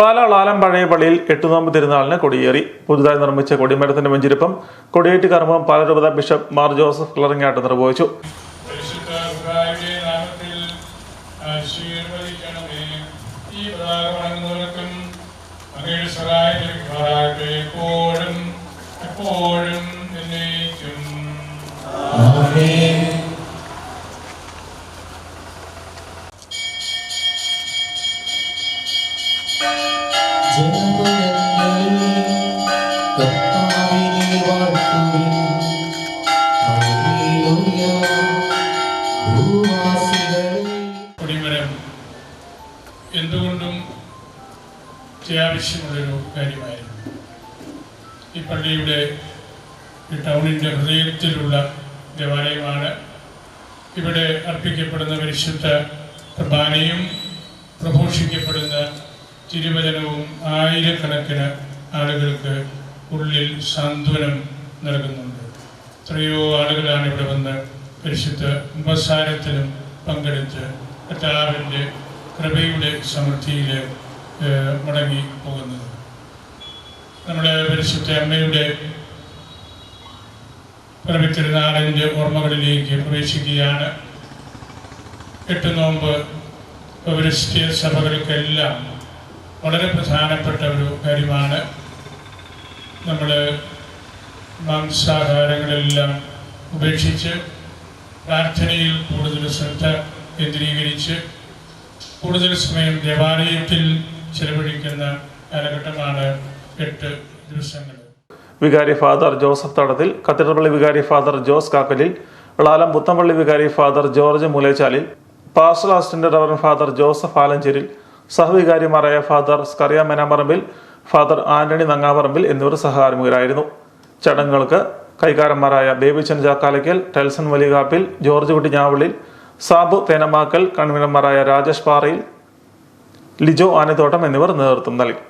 പാലാളാലം പഴയ പള്ളിയിൽ എട്ടുനോമ്പ് തിരുനാളിന് കൊടിയേറി. പുതുതായി നിർമ്മിച്ച കൊടിമരത്തിന്റെ മുഞ്ചിരിപ്പം കൊടിയേറ്റ് കർമ്മം പാലരൂപത ബിഷപ്പ് മാർ ജോസഫ് കിളറിങ്ങാട്ട് നിർവഹിച്ചു. പരിശുദ്ധ പിതാവിന്റെ എന്തുകൊണ്ടും അത്യാവശ്യമുള്ളൊരു കാര്യമായിരുന്നു. ഈ പള്ളിയുടെ ടൗണിന്റെ ഹൃദയത്തിലുള്ള ദേവാലയമാണ്. ഇവിടെ അർപ്പിക്കപ്പെടുന്ന പരിശുദ്ധ കുർബാനയും പ്രഘോഷിക്കപ്പെടുന്ന തിരുവചനവും ആയിരക്കണക്കിന് ആളുകൾക്ക് ഉള്ളിൽ സാന്ത്വനം നൽകുന്നുണ്ട്. എത്രയോ ആളുകളാണ് ഇവിടെ വന്ന് പരിശുദ്ധ ഉപസാരത്തിലും പങ്കെടുത്ത് കർത്താവിന്റെ കൃപയുടെ സമൃദ്ധിയിൽ മടങ്ങി പോകുന്നത്. നമ്മുടെ പരിശുദ്ധ അമ്മയുടെ പിറവിത്തിരുനാളിന്റെ ഓർമ്മകളിലേക്ക് പ്രവേശിക്കുകയാണ്. എട്ട് നോമ്പ് പൗരസ്ത്യ സഭകൾക്കെല്ലാം വളരെ പ്രധാനപ്പെട്ട ഒരു കാര്യമാണ്. നമ്മൾ മാംസാഹാരങ്ങളെല്ലാം ഉപേക്ഷിച്ച് പ്രാർത്ഥനയിൽ കൂടുതൽ ശ്രദ്ധ കേന്ദ്രീകരിച്ച് കൂടുതൽ സമയം ദേവാലയത്തിൽ ചെലവഴിക്കുന്ന കാലഘട്ടമാണ് എട്ട് ദിവസങ്ങൾ. വികാരി ഫാദർ ജോസഫ് തടത്തിൽ കത്തീഡ്രൽ വികാരി ഫാദർ ജോസ് കാക്കലിൽ വിളാലം പുത്തമ്പള്ളി വികാരി father George Moolechalil pastor assistant reverend father Joseph Alancheril സഹവികാരിമാരായ father Scaria Menamarambil father Antony Nangaparambil എന്നിവർ സഹാരമുഖരായിരുന്നു ചടങ്ങുകൾക്ക് കൈകാരന്മാരായ ബേബിച്ചൻ ജാക്കാലയ്ക്കൽ ടെൽസൺ വലികാപ്പിൽ ജോർജ് കുട്ടി ഞാവളിൽ സാബു തേനമാക്കൽ കൺവീനർമാരായ രാജേഷ് പാറയിൽ ലിജോ ആനത്തോട്ടം എന്നിവർ നേതൃത്വം നൽകി.